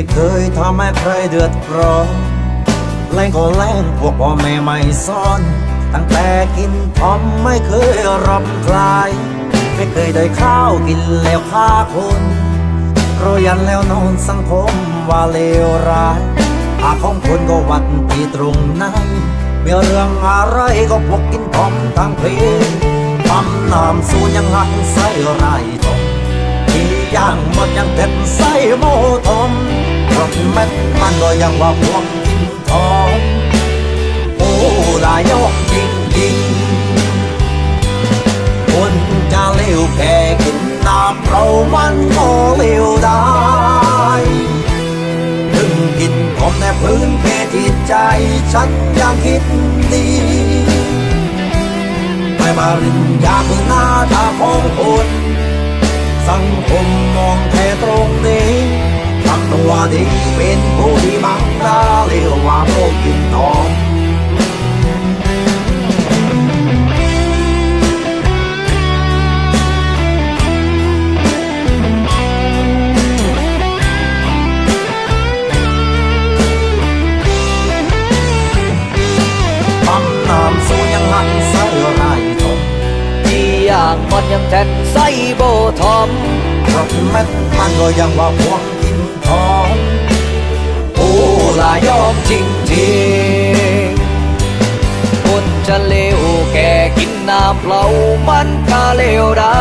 ไม่เคยทำให้ใครเดือดร้อนแรงก็แรงพวกพ่อแม่ไม่สอน ตั้งแต่กินทอมไม่เคยรับใคลายไม่เคยได้ข้าวกินแล้วฆ่าคนโรยันแล้วนอนสังคมว่าเลวร้ายอาของคนก็วัดที่ตรงนั้นมีเรื่องอะไรก็พวกกินทอมทางเพลงปั๊มน้ำสูยังหักใส่ไรตก ย่างหมดยังเผ็ดใส่โมทมรสเม็ดมันก็ยังว่าพวงกินทองโอ้ลายกจริงจริงคนจะเลี้ยวแค่กินน้ำเรามันก็เลี้ยวได้ถึงกินผมในพื้นเพจิตใจฉันยังคิดดีไม่มารินยาคือหน้าตาของคนสังคม เป็นผู้ที่มังดาเรียว่ากกินทองปั๊มน้ำสูยังหันใส่ไรตกที่ยังมันยังแทนไส้โบทอมรถเม็ดมันก็ยังว่าพวง ลายอมจริงจริงคนจะเลวแก่กินน้ำเปล่ามันก็เลวได้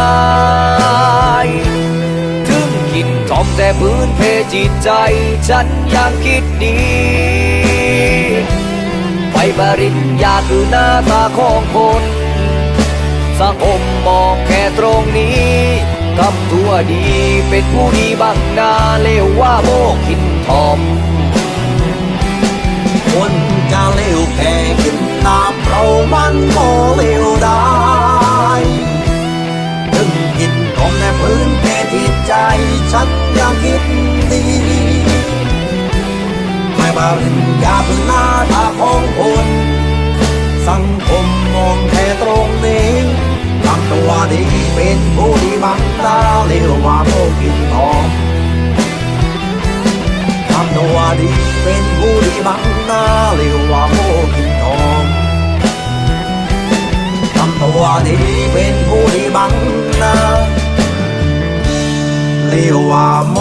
ถึงกินทอมแต่พื้นเพจิตใจ ฉันยังคิดดี ไปบริญญาคือหน้าตาของคนสังคมมองแค่ตรงนี้ทำตัวดีเป็นผู้ดีบังนาเลวว่าโมกินทอม มันก็เลวได้ถึงกินของในพื้นเพจิตใจฉันยังคิดดีไม่บารินยาคือหน้าตาของคนสังคมมองแค่ตรงนี้ทำตัวดีเป็นผู้ดีบังตาเรียว่าโมกินทองทำตัวดีเป็นผู้ดีำตัวดีเป็นผู้ที่บังนาเรียกว่าโม